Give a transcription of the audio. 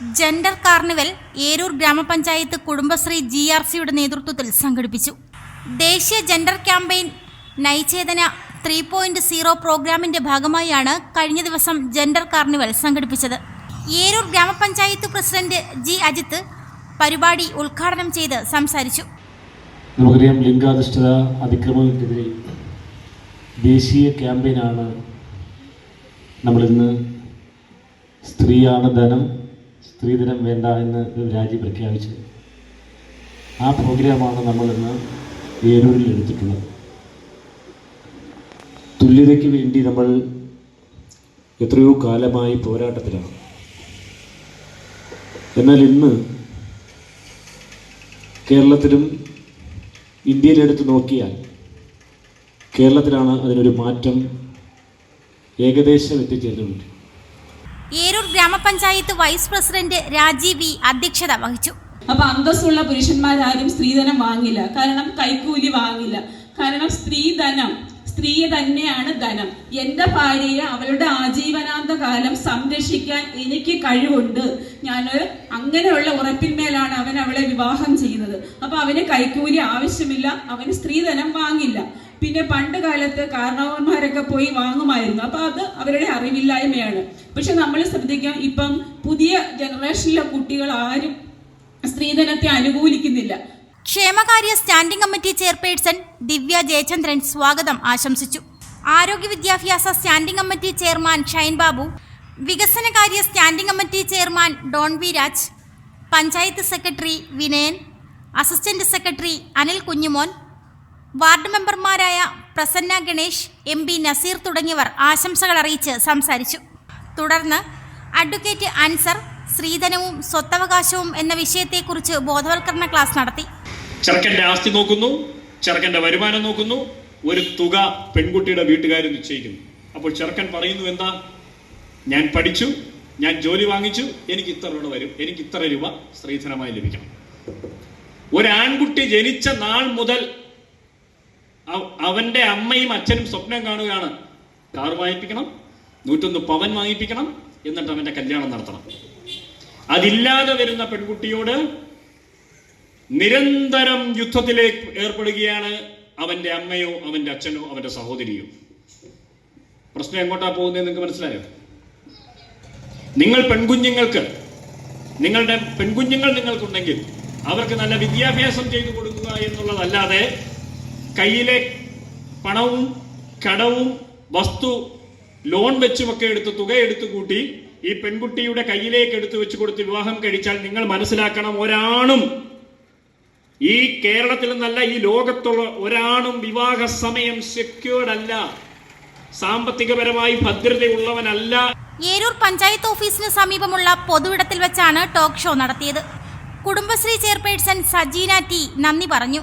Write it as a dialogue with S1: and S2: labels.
S1: Gender carnival Eroor ഗ്രാമപഞ്ചായത്ത് Kudumbashree G R സിയുടെ നേതൃത്വത്തിൽ സംഘടിപ്പിച്ചു. ദേശീയ gender campaign Nayi Chetna three point zero പ്രോഗ്രാമിന്റെ ഭാഗമായാണ് കഴിഞ്ഞ ദിവസം ജെൻഡർ കാർണിവൽ സംഘടിപ്പിച്ചത്. ഏരൂർ ഗ്രാമപഞ്ചായത്ത് പ്രസിഡന്റ് ജി അജിത്ത് പരിപാടി ഉദ്ഘാടനം ചെയ്ത് സംസാരിച്ചു.
S2: നമുക്കറിയാം ലിംഗാധിഷ്ഠിത അതിക്രമങ്ങൾക്കെതിരെ ദേശീയ ക്യാമ്പയിനാണ് നമ്മളിന്ന് സ്ത്രീയാണ് ധനം സ്ത്രീധനം വേണ്ട എന്ന് രാജി പ്രഖ്യാപിച്ചത്. ആ പ്രോഗ്രാമാണ് നമ്മളിന്ന് ഏരൂരിൽ എടുത്തിട്ടുള്ളത്. തുല്യതയ്ക്ക് വേണ്ടി നമ്മൾ എത്രയോ കാലമായി പോരാട്ടത്തിലാണ്. എന്നാൽ ഇന്ന് കേരളത്തിലും ഇന്ത്യയിലെടുത്ത് നോക്കിയാൽ കേരളത്തിലാണ് അതിനൊരു മാറ്റം ഏകദേശം എത്തിച്ചേർന്നിട്ടുണ്ട്.
S1: ഏരൂർ ഗ്രാമപഞ്ചായത്ത് വൈസ് പ്രസിഡന്റ് രാജീവ് വി അധ്യക്ഷത വഹിച്ചു.
S3: അപ്പൊ അന്തസ്സുള്ള പുരുഷന്മാരാരും സ്ത്രീധനം വാങ്ങില്ല. കാരണം കൈക്കൂലി വാങ്ങില്ല. കാരണം സ്ത്രീധനം സ്ത്രീ തന്നെയാണ് ധനം. എന്റെ ഭാര്യയെ അവളുടെ ആജീവനാന്ത കാലം സംരക്ഷിക്കാൻ എനിക്ക് കഴിവുണ്ട്. ഞാൻ അങ്ങനെയുള്ള ഉറപ്പിന്മേലാണ് അവൻ അവളെ വിവാഹം ചെയ്യുന്നത്. അപ്പൊ അവന് കൈക്കൂലി ആവശ്യമില്ല. അവന് സ്ത്രീധനം വാങ്ങില്ല. പിന്നെ പണ്ട് കാലത്ത് കാരണവന്മാരൊക്കെ പോയി വാങ്ങുമായിരുന്നു. അപ്പൊ അത് അവരുടെ അറിവില്ലായ്മയാണ്. പക്ഷെ നമ്മൾ ശ്രദ്ധിക്കാം ഇപ്പം പുതിയ ജനറേഷനിലെ കുട്ടികൾ ആരും സ്ത്രീധനത്തെ അനുകൂലിക്കുന്നില്ല.
S1: ക്ഷേമകാര്യ standing committee chairperson Divya Jayachandran സ്വാഗതം ആശംസിച്ചു. ആരോഗ്യ വിദ്യാഭ്യാസ standing committee chairman Shine Babu വികസനകാര്യ standing committee chairman Don V Raj panchayat secretary Vinayan assistant secretary Anil Kunjumon ward മെമ്പർമാരായ പ്രസന്ന ഗണേഷ് എം പി നസീർ തുടങ്ങിയവർ ആശംസകൾ അറിയിച്ച് സംസാരിച്ചു. തുടർന്ന് അഡ്വക്കേറ്റ് അൻസർ സ്ത്രീധനവും സ്വത്തവകാശവും എന്ന വിഷയത്തെക്കുറിച്ച് ബോധവൽക്കരണ ക്ലാസ് നടത്തി.
S4: ചെറുക്കന്റെ ആസ്തി നോക്കുന്നു ചെറുക്കന്റെ വരുമാനം നോക്കുന്നു ഒരു തുക പെൺകുട്ടിയുടെ വീട്ടുകാർ നിശ്ചയിക്കുന്നു. അപ്പോൾ ചെറുക്കൻ പറയുന്നു എന്താ? ഞാൻ പഠിച്ചു ഞാൻ ജോലി വാങ്ങിച്ചു എനിക്ക് ഇത്ര രൂപ വരും എനിക്ക് ഇത്ര രൂപ സ്ത്രീധനമായി ലഭിക്കണം. ഒരു ആൺകുട്ടി ജനിച്ച നാൾ മുതൽ അവന്റെ അമ്മയും അച്ഛനും സ്വപ്നം കാണുകയാണ്. കാർ വാങ്ങിപ്പിക്കണം നൂറ്റൊന്ന് പവൻ വാങ്ങിപ്പിക്കണം എന്നിട്ട് അവന്റെ കല്യാണം നടത്തണം. അതില്ലാതെ വരുന്ന പെൺകുട്ടിയോട് നിരന്തരം യുദ്ധത്തിലേക്ക് ഏർപ്പെടുകയാണ് അവന്റെ അമ്മയോ അവന്റെ അച്ഛനോ അവന്റെ സഹോദരിയോ. പ്രശ്നം എങ്ങോട്ടാ പോകുന്നത് നിങ്ങൾക്ക് മനസ്സിലായോ? നിങ്ങൾ പെൺകുഞ്ഞുങ്ങൾക്ക് നിങ്ങളുടെ പെൺകുഞ്ഞുങ്ങൾ നിങ്ങൾക്കുണ്ടെങ്കിൽ അവർക്ക് നല്ല വിദ്യാഭ്യാസം ചെയ്തു കൊടുക്കുക എന്നുള്ളതല്ലാതെ കയ്യിലെ പണവും കടവും വസ്തു ലോൺ വെച്ചുമൊക്കെ എടുത്ത് തുക എടുത്തു കൂട്ടി ഈ പെൺകുട്ടിയുടെ കയ്യിലേക്ക് എടുത്തു വെച്ച് കൊടുത്ത് വിവാഹം കഴിച്ചാൽ നിങ്ങൾ മനസ്സിലാക്കണം ഒരാണും ഈ കേരളത്തിൽ നിന്നല്ല ഈ ലോകത്തുള്ള ഒരാണും വിവാഹ സമയം സെക്യൂർഡ് അല്ല. സാമ്പത്തികപരമായി ഭദ്രതയുള്ളവനല്ല.
S1: ഏരൂർ പഞ്ചായത്ത് ഓഫീസിന് സമീപമുള്ള പൊതുവിടത്തിൽ വെച്ചാണ് ടോക്ക് ഷോ നടത്തിയത്. കുടുംബശ്രീ ചെയർപേഴ്സൺ സജീന ടി നന്ദി പറഞ്ഞു.